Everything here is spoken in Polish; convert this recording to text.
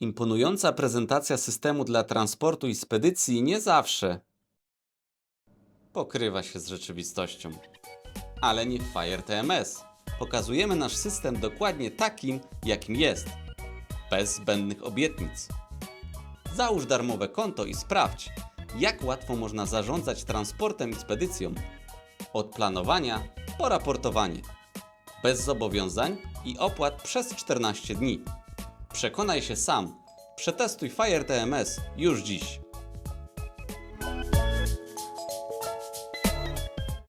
Imponująca prezentacja systemu dla transportu i spedycji nie zawsze pokrywa się z rzeczywistością. Ale nie w Fire TMS. Pokazujemy nasz system dokładnie takim, jakim jest. Bez zbędnych obietnic. Załóż darmowe konto i sprawdź, jak łatwo można zarządzać transportem i spedycją. Od planowania po raportowanie. Bez zobowiązań i opłat przez 14 dni. Przekonaj się sam. Przetestuj Fire TMS już dziś.